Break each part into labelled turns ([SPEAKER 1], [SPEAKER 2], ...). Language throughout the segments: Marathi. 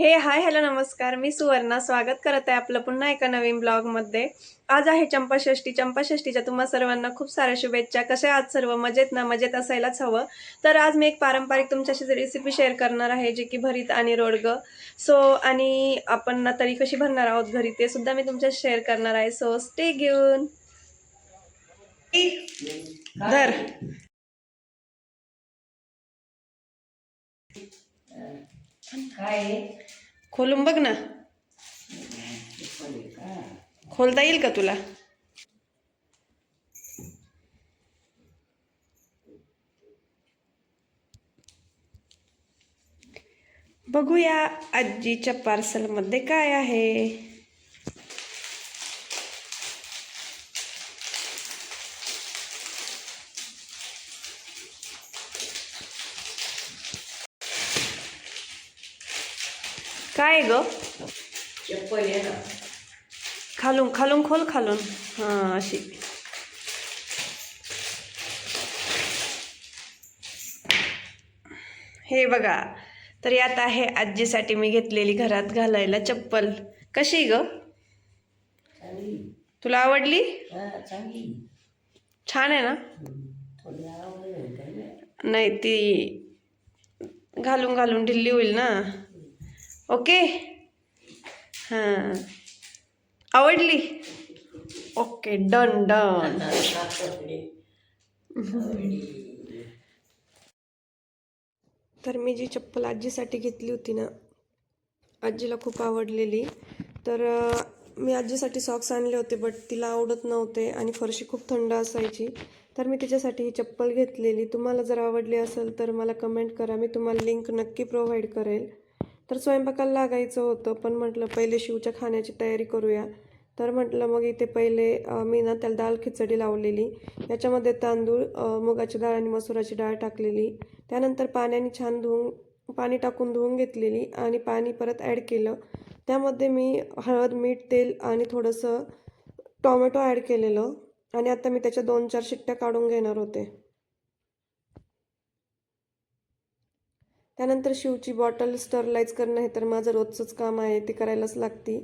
[SPEAKER 1] हे हाय हॅलो नमस्कार. मी सुवर्णा. स्वागत करत आहे आपलं पुन्हा एका नवीन ब्लॉगमध्ये आज आहे चंपाषष्ठी. चंपाषष्ठीच्या तुम्हा सर्वांना खूप साऱ्या शुभेच्छा. कशा आज सर्व? मजेत ना? मजेत असायलाच हवं. तर आज मी एक पारंपरिक तुमच्याशी रेसिपी शेअर करणार आहे जे की भरीत आणि रोडगं. सो आणि आपण ना तरी कशी भरणार आहोत घरी ते सुद्धा मी तुमच्या शेअर करणार आहे. सो स्टे घेऊन. धर.
[SPEAKER 2] काय?
[SPEAKER 1] खोलून बघ ना. खोलता येईल का तुला? बघूया आजीच्या पार्सलमध्ये काय आहे. काय ग?
[SPEAKER 2] चप्पल आहे ना.
[SPEAKER 1] खालून खालून खोल खालून. हां अशी. हे बघा तर यात आहे आजीसाठी मी घेतलेली घरात घालायला चप्पल. कशी ग? तुला आवडली? छान आहे ना?
[SPEAKER 2] नाही
[SPEAKER 1] ती घालून घालून ढिल्ली होईल ना? ओके? हां. आवडली? Okay done done. तर मी जी चप्पल आजीसाठी घेतली होती ना आजीला खूप आवडलेली. तर मी आजीसाठी सॉक्स आणले होते बट तिला आवडत नव्हते आणि फरशी खूप थंड असायची. तर मी तिच्यासाठी ही चप्पल घेतलेली. तुम्हाला जर आवडली असेल तर मला कमेंट करा. मी तुम्हाला लिंक नक्की प्रोव्हाइड करेल. तर स्वयंपाकाला लागायचं होतं पण म्हटलं पहिले शिवच्या खाण्याची तयारी करूया. तर म्हटलं मग इथे पहिले मी ना त्याला दाल खिचडी लावलेली. याच्यामध्ये तांदूळ मुगाची डाळ आणि मसुराची डाळ टाकलेली. त्यानंतर पाण्याने छान धुवून पाणी टाकून धुवून घेतलेली आणि पाणी परत ॲड केलं. त्यामध्ये मी हळद मीठ तेल आणि थोडंसं टॉमॅटो ॲड केलेलं. आणि आता मी त्याच्या दोन चार शिट्ट्या काढून घेणार होते. त्यानंतर शिवची बॉटल स्टरलाईज करणं हे तर माझं रोजचंच काम आहे ते करायलाच लागती.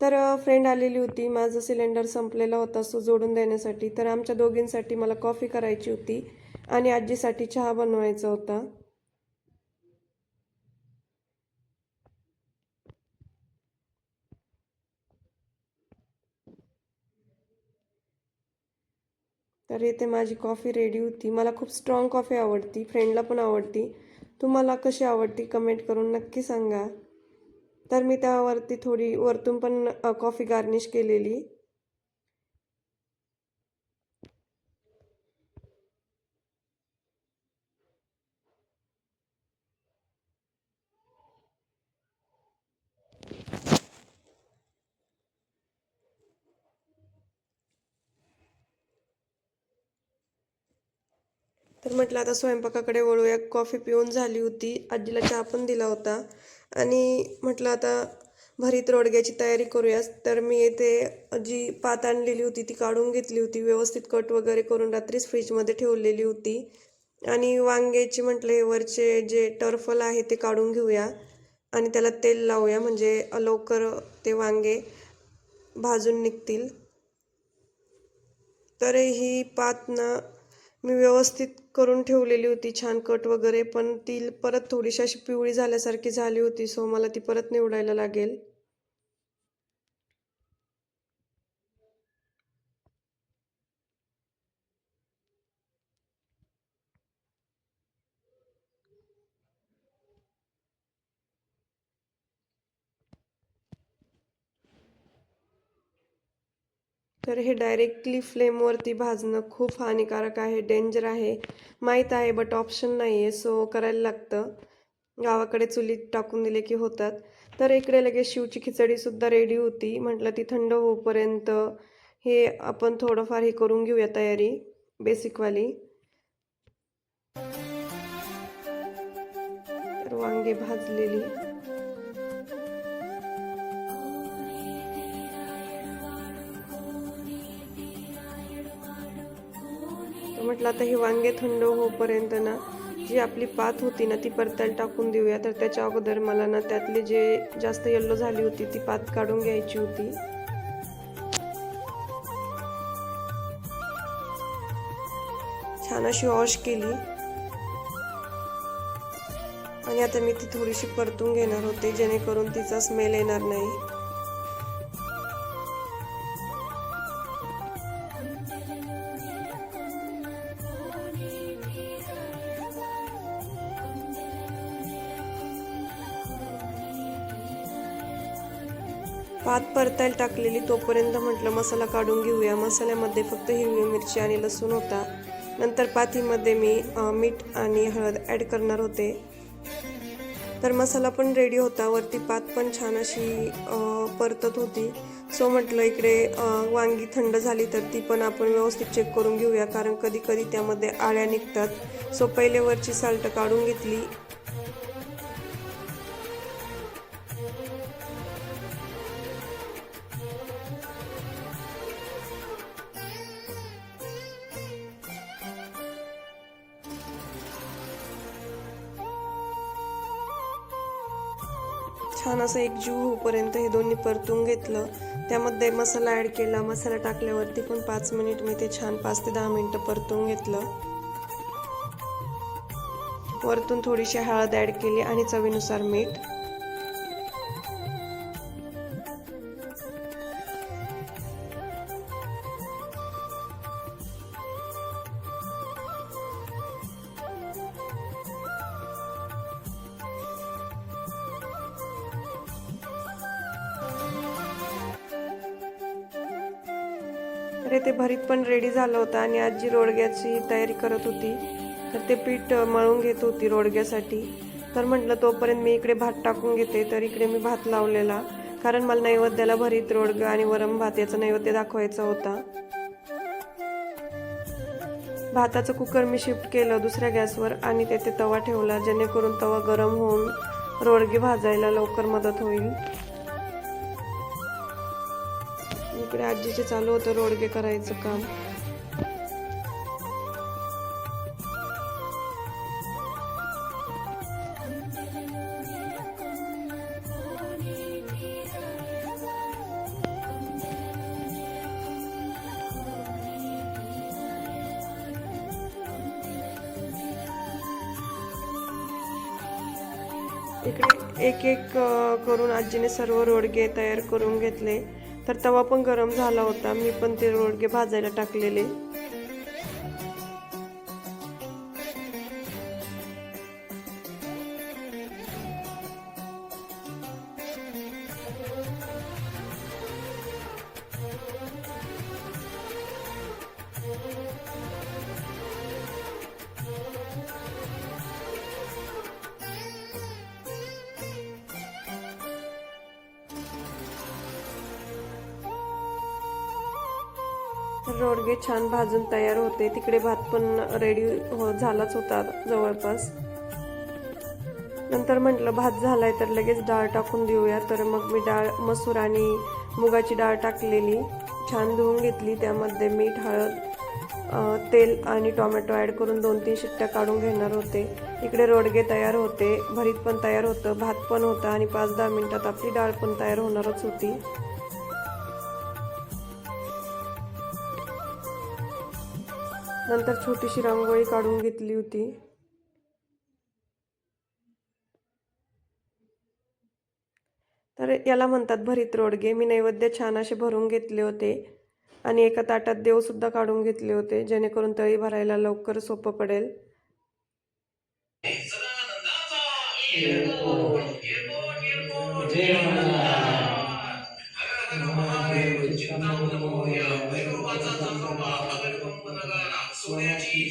[SPEAKER 1] तर फ्रेंड आलेली होती माझं सिलेंडर संपलेला होता सो जोडून देण्यासाठी. तर आमच्या दोघींसाठी मला कॉफी करायची होती आणि आजीसाठी चहा बनवायचा होता. तर इथे माझी कॉफी रेडी होती. मला खूप स्ट्रॉंग कॉफी आवडती फ्रेंडला पण आवडती. तुम्हाला कशी आवडती कमेंट करून नक्की सांगा. तर मी त्यावरती थोडी वरतून पण कॉफी गार्निश केलेली. तर म्हटलं आता स्वयंपाकाकडे वळूया. कॉफी पिऊन झाली होती. आजीला चहा पण दिला होता. आणि म्हटलं आता भरीत रोडग्याची तयारी करूया तर मी येथे जी पात आणलेली होती ती काढून घेतली होती. व्यवस्थित कट वगैरे करून रात्रीच फ्रीजमध्ये ठेवलेली होती. आणि वांग्याची म्हटले वरचे जे टर्फल आहे ते काढून घेऊया. आणि त्याला तेल लावूया. म्हणजे लवकर ते वांगे भाजून निघतील. तर ही पात ना मी व्यवस्थित करून ठेवलेली होती छान कट वगैरे पण ती परत थोडीशी अशी पिवळी झाल्यासारखी झाली होती सो मला ती परत निवडायला लागेल. तर हे डायरेक्टली फ्लेमवरती भाजणं खूप हानिकारक आहे डेंजर आहे. माहीत आहे बट ऑप्शन नाही आहे सो करायला लागतं. गावाकडे चुलीत टाकून दिले की होतात. तर इकडे लगेच शिवची खिचडीसुद्धा रेडी होती. म्हटलं ती थंड होईपर्यंत हे आपण थोडंफार हे करून घेऊया तयारी बेसिकवाली तर वांगे भाजलेली. म्हटलं आता हे वांगे थंड होईपर्यंत ना जी आपली पात होती ना ती परतायला टाकून देऊया. तर त्याच्या अगोदर मला ना त्यातली जे जास्त येल्लो झाली होती ती पात काढून घ्यायची होती. छान अशी वॉश केली. आणि आता मी ती थोडीशी परतून घेणार होते जेणेकरून तिचा स्मेल येणार नाही. पात परतायला टाकलेली तोपर्यंत म्हटलं मसाला काढून घेऊया. मसाल्यामध्ये फक्त हिरवी मिरची आणि लसूण होता. नंतर पातीमध्ये मी मीठ आणि हळद ॲड करणार होते. तर मसाला पण रेडी होता. वरती पात पण छान अशी परतत होती. सो म्हटलं इकडे वांगी थंड झाली तर ती पण आपण व्यवस्थित चेक करून घेऊया कारण कधी कधी त्यामध्ये आळ्या निघतात. सो पहिले वरची साल्ट काढून घेतली. छान असं एक जीव होईपर्यंत हे दोन्ही परतून घेतलं. त्यामध्ये मसाला ॲड केला मसाला टाकल्यावरती पण पाच मिनिट मी ते छान पाच ते दहा मिनटं परतून घेतलं. वरतून थोडीशी हळद ॲड केली आणि चवीनुसार मीठ. अरे ते भरीत पण रेडी झालं होतं आणि आजी रोडग्याची तयारी करत होती. तर ते पीठ मळून घेत होती रोडग्यासाठी. तर म्हटलं तोपर्यंत मी इकडे भात टाकून घेते. तर इकडे मी भात लावलेला. कारण मला नैवेद्याला भरीत रोडगं आणि वरम भात याचा नैवेद्य दाखवायचा होता. भाताचं कुकर मी शिफ्ट केलं दुसऱ्या गॅसवर आणि तेथे तवा ठेवला जेणेकरून तवा गरम होऊन रोडगे भाजायला लवकर मदत होईल. इकडे आजीचे चालू होतं रोडगे करायचं काम. इकडे एक एक करून आजीने सर्व रोडगे तयार करून घेतले. तर तवा पण गरम झाला होता. मी पण ते रोडगे भाजायला टाकलेले. रोडगे छान भाजून तयार होते. तिकडे भात पण रेडी हो झालाच होता जवळपास. नंतर म्हटलं भात झालाय तर लगेच डाळ टाकून देऊया. तर मग मी डाळ मसूर आणि मुगाची डाळ टाकलेली. छान धुवून घेतली. त्यामध्ये मीठ हळद तेल आणि टोमॅटो ॲड करून दोन तीन शिट्ट्या काढून घेणार होते. इकडे रोडगे तयार होते. भरीत पण तयार होतं. भात पण होता आणि पाच दहा मिनटात आपली डाळ पण तयार होणारच होती. नंतर छोटीशी रांगोळी काढून घेतली होती. तर याला म्हणतात भरीत रोडगे. मी नैवेद्य छान असे भरून घेतले होते आणि एका ताटात देवसुद्धा काढून घेतले होते जेणेकरून तळी भरायला लवकर सोपं पडेल.
[SPEAKER 3] Yeah.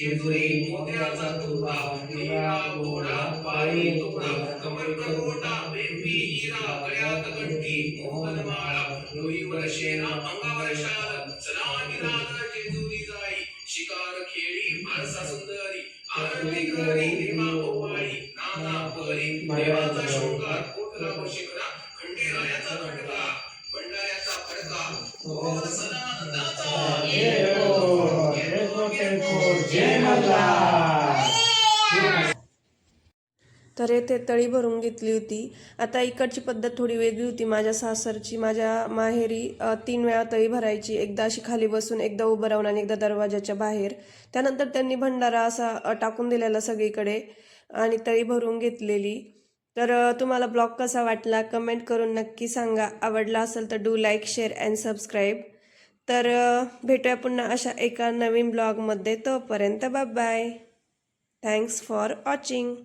[SPEAKER 3] जेजुरी मोत्याचा तुबा निळा घोडा पाळी तुकडा कमर करोटा बेंबी हिरा गळ्यात गंठी मोहन माळा डोईवर शेणा अंगावर शाल सलामी लाल जेजुरी जाई शिकार खेळी फारसा सुंदरी आरती करी
[SPEAKER 1] तर येथे तळी भरून घेतली होती. आता इकडची पद्धत थोडी वेगळी होती. माझ्या सासरची माझ्या माहेरी तीन वेळा तळी भरायची. एकदा अशी खाली बसून एकदा उभं राहून आणि एकदा दरवाजाच्या बाहेर. त्यानंतर त्यांनी भंडारा असा टाकून दिलेला सगळीकडे आणि तळी भरून घेतलेली. तर तुम्हाला ब्लॉग कसा वाटला कमेंट करून नक्की सांगा. आवडला असेल तर do like share and subscribe. तर भेटूया पुन्हा अशा एका नवीन ब्लॉगमध्ये. तोपर्यंत bye bye. Thanks for watching.